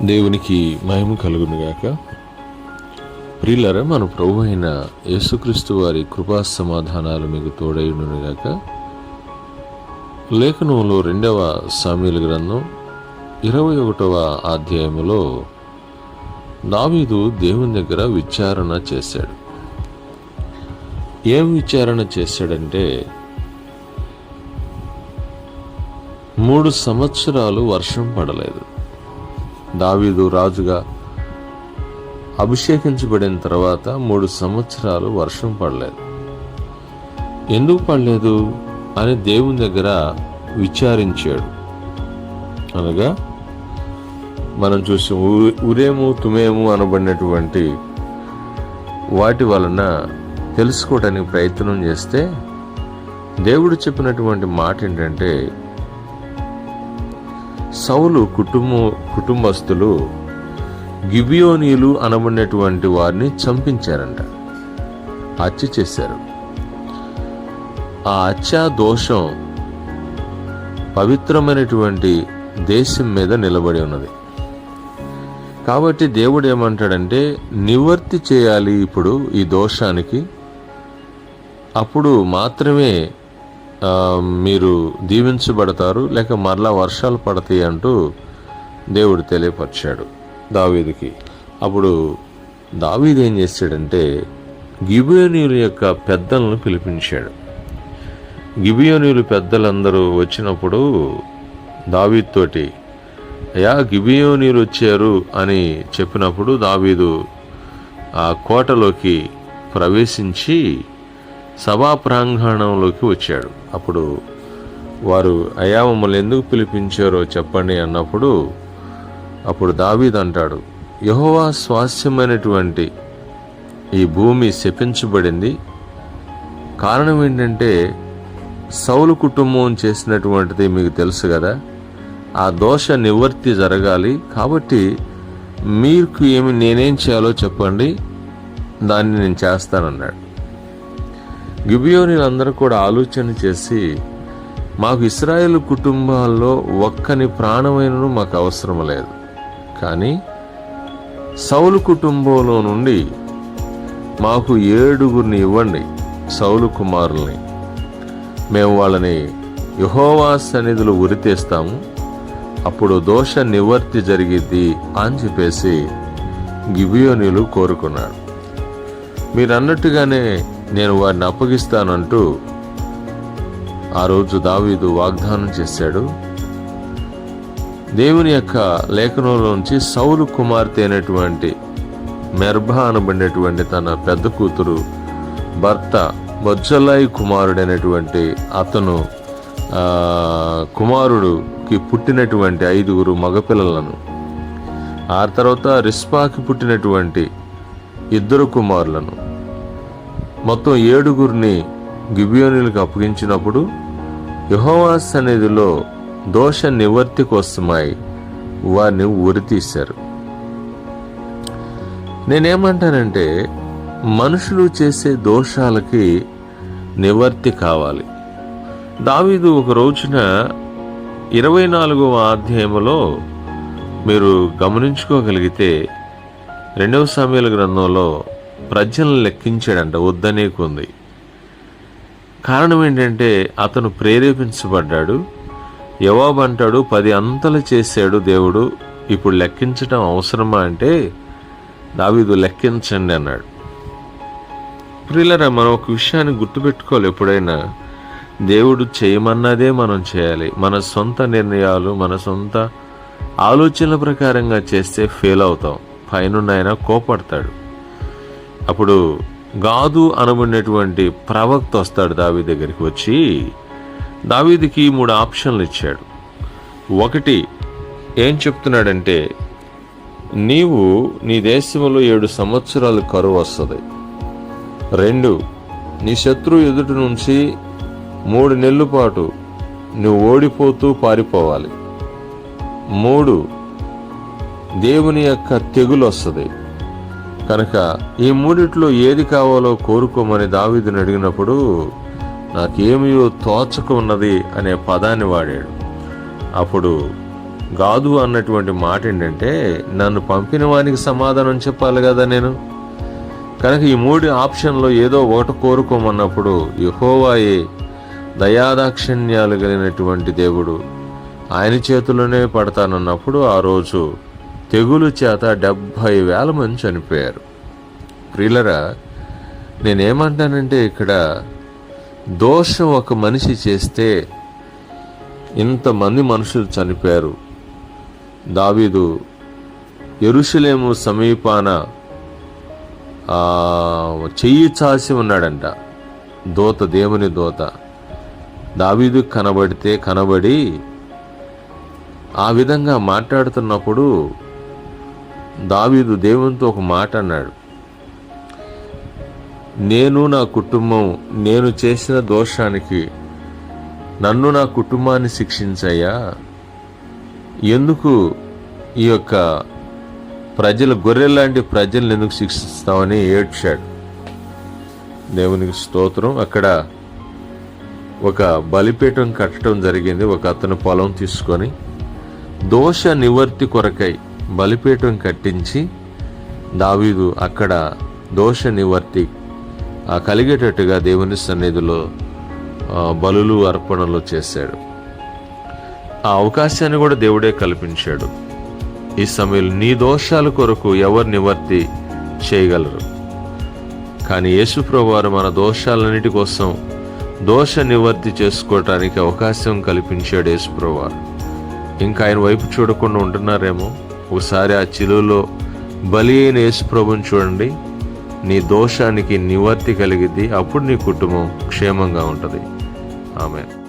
దేవునికి మహిమ కలుగునుగాక. ప్రియులర మన ప్రభు అయిన యేసుక్రీస్తు వారి కృపా సమాధానాలు మీకు తోడైనగాక లేఖనంలో రెండవ సామీల గ్రంథం ఇరవై ఒకటవ అధ్యాయములో దావీదు దేవుని దగ్గర విచారణ చేశాడు. ఏం విచారణ చేశాడంటే మూడు సంవత్సరాలు వర్షం పడలేదు. దావీదు రాజుగా అభిషేకించబడిన తర్వాత మూడు సంవత్సరాలు వర్షం పడలేదు. ఎందుకు పడలేదు? అని దేవుని దగ్గర విచారించాడు. అనగా మనం చూసి ఉరేము తుమేము అనబడినటువంటి వాటి వలన తెలుసుకోవడానికి ప్రయత్నం చేస్తే దేవుడు చెప్పినటువంటి మాట ఏంటంటే సౌలు కుటుంబ కుటుంబస్తులు గిబియోనీలు అనబడినటువంటి వారిని చంపించారంట. హత్య చేశారు. ఆ హత్యా దోషం పవిత్రమైనటువంటి దేశం మీద నిలబడి ఉన్నది. కాబట్టి దేవుడు ఏమంటాడంటే నివర్తి చేయాలి ఇప్పుడు ఈ దోషానికి. అప్పుడు మాత్రమే మీరు దీవించబడతారు లేక మరలా వర్షాలు పడతాయి అంటూ దేవుడు తెలియపరిచాడు దావీదుకి. అప్పుడు దావీదు ఏం చేశాడంటే గిబియోనీయుల యొక్క పెద్దలను పిలిపించాడు. గిబియోనీయులు పెద్దలందరూ వచ్చినప్పుడు దావీతోటి అయ్యా గిబియోనీయులు వచ్చారు అని చెప్పినప్పుడు దావీదు ఆ కోటలోకి ప్రవేశించి సభా ప్రాంగణంలోకి వచ్చాడు. అప్పుడు వారు అయా మమ్మల్ని ఎందుకు పిలిపించారో చెప్పండి అన్నప్పుడు అప్పుడు దావీద్ అంటాడు యహోవా స్వాస్థ్యమైనటువంటి ఈ భూమి శపించబడింది. కారణం ఏంటంటే సౌలు కుటుంబం చేసినటువంటిది మీకు తెలుసు కదా. ఆ దోష నివర్తి జరగాలి. కాబట్టి మీకు ఏమి నేనేం చేయాలో చెప్పండి. దాన్ని నేను చేస్తానన్నాడు. గిబియోనిలందరూ కూడా ఆలోచన చేసి మాకు ఇస్రాయేల్ కుటుంబాల్లో ఒక్కని ప్రాణమైనను మాకు అవసరం లేదు. కానీ సౌలు కుటుంబంలో నుండి మాకు ఏడుగురిని ఇవ్వండి సౌలు కుమారుల్ని. మేము వాళ్ళని యహోవా సన్నిధిలో ఉరితేస్తాము అప్పుడు దోష నివర్తి జరిగిద్ది అని చెప్పేసి గిబియోనీలు కోరుకున్నాడు మీరు అన్నట్టుగానే నేను వారిని అప్పగిస్తానంటూ ఆ రోజు దావీదు వాగ్దానం చేశాడు. దేవుని యొక్క లేఖనంలోంచి సౌలు కుమార్తె అయినటువంటి మెర్భా అనబడినటువంటి తన పెద్ద కూతురు భర్త బొజ్జలాయి కుమారుడైనటువంటి అతను కుమారుడుకి పుట్టినటువంటి ఐదుగురు మగపిల్లలను ఆ తర్వాత రిస్పాకి పుట్టినటువంటి ఇద్దరు కుమారులను మొత్తం ఏడుగురిని గిబియోనులకు అప్పగించినప్పుడు యహోవా సన్నిధిలో దోష నివర్తి కోసమై వారిని ఉరితీశారు నేనేమంటానంటే మనుషులు చేసే దోషాలకి నివర్తి కావాలి. దావీదు ఒక రోజున ఇరవై నాలుగవ అధ్యాయంలో మీరు గమనించుకోగలిగితే రెండవ సమయాల గ్రంథంలో ప్రజలను లెక్కించాడంట వద్దనేకుంది కారణం ఏంటంటే అతను ప్రేరేపించబడ్డాడు. యవాబు అంటాడు పది అంతలు చేశాడు దేవుడు ఇప్పుడు లెక్కించడం అవసరమా అంటే దావీదు లెక్కించండి అన్నాడు. ప్రియులరా మనం ఒక విషయాన్ని గుర్తుపెట్టుకోవాలి ఎప్పుడైనా. దేవుడు చేయమన్నదే మనం చేయాలి. మన సొంత నిర్ణయాలు మన సొంత ఆలోచనల ప్రకారంగా చేస్తే ఫెయిల్ అవుతాం. పైనున్న ఆయన కోపడతాడు. అప్పుడు గాదు అనబడినటువంటి ప్రవక్త వస్తాడు దావీ దగ్గరికి వచ్చి దావీదికి మూడు ఆప్షన్లు ఇచ్చాడు. ఒకటి ఏం చెప్తున్నాడంటే నీవు నీ దేశంలో ఏడు సంవత్సరాలు కరువు వస్తుంది. రెండు నీ శత్రువు ఎదుటి నుంచి మూడు నెలల పాటు నువ్వు ఓడిపోతూ పారిపోవాలి. మూడు దేవుని యొక్క తెగులు వస్తుంది. కనుక ఈ మూడిట్లో ఏది కావాలో కోరుకోమని దావీదుని అడిగినప్పుడు నాకేమియో తోచక ఉన్నది అనే పదాన్ని వాడాడు. అప్పుడు గాదు అన్నటువంటి మాట ఏంటంటే నన్ను పంపిన వానికి సమాధానం చెప్పాలి కదా నేను? కనుక ఈ మూడు ఆప్షన్లో ఏదో ఒకటి కోరుకోమన్నప్పుడు యహోవాయే దయాదాక్షిణ్యాలు కలిగినటువంటి దేవుడు ఆయన చేతిలోనే పడతానన్నప్పుడు ఆ రోజు తెగులు చేత డెబ్భై వేల మంది చనిపోయారు. ప్రియులరా నేనేమంటానంటే ఇక్కడ దోషం ఒక మనిషి చేస్తే ఇంతమంది మనుషులు చనిపోయారు. దావీదు ఎరుషులేము సమీపాన చెయ్యి చాసి ఉన్నాడంట. దోత దేవుని దోత. దావీదు కనబడితే కనబడి ఆ విధంగా మాట్లాడుతున్నప్పుడు దావీదు దేవునితో ఒక మాట అన్నాడు. నేను నా కుటుంబం నేను చేసిన దోషానికి నన్ను నా కుటుంబాన్ని శిక్షించయ్యా? ఎందుకు ఈ యొక్క ప్రజలు గొర్రెలాంటి ప్రజలను ఎందుకు శిక్షిస్తామని ఏడ్చాడు. దేవునికి స్తోత్రం. అక్కడ ఒక బలిపీఠం కట్టడం జరిగింది. ఒక అతను పొలం తీసుకొని దోష నివర్తి కొరకై బలిపీఠం కట్టించి దావీదు అక్కడ దోష నివర్తి ఆ కలిగేటట్టుగా దేవుని సన్నిధిలో బలులు అర్పణలు చేశాడు. ఆ అవకాశాన్ని కూడా దేవుడే కల్పించాడు. ఈ సమయంలో నీ దోషాల కొరకు ఎవరు నివర్తి చేయగలరు? కానీ యేసుప్రభువారు మన దోషాలన్నిటి కోసం దోష నివర్తి చేసుకోవటానికి అవకాశం కల్పించాడు యేసుప్రభువారు ఇంకా ఆయన వైపు చూడకుండా ఉంటున్నారేమో? ఒకసారి ఆ చిలువలో బలి అయిన యేసుప్రభుని చూడండి. నీ దోషానికి నివర్తి కలిగిద్ది. అప్పుడు నీ కుటుంబం క్షేమంగా ఉంటుంది. ఆమె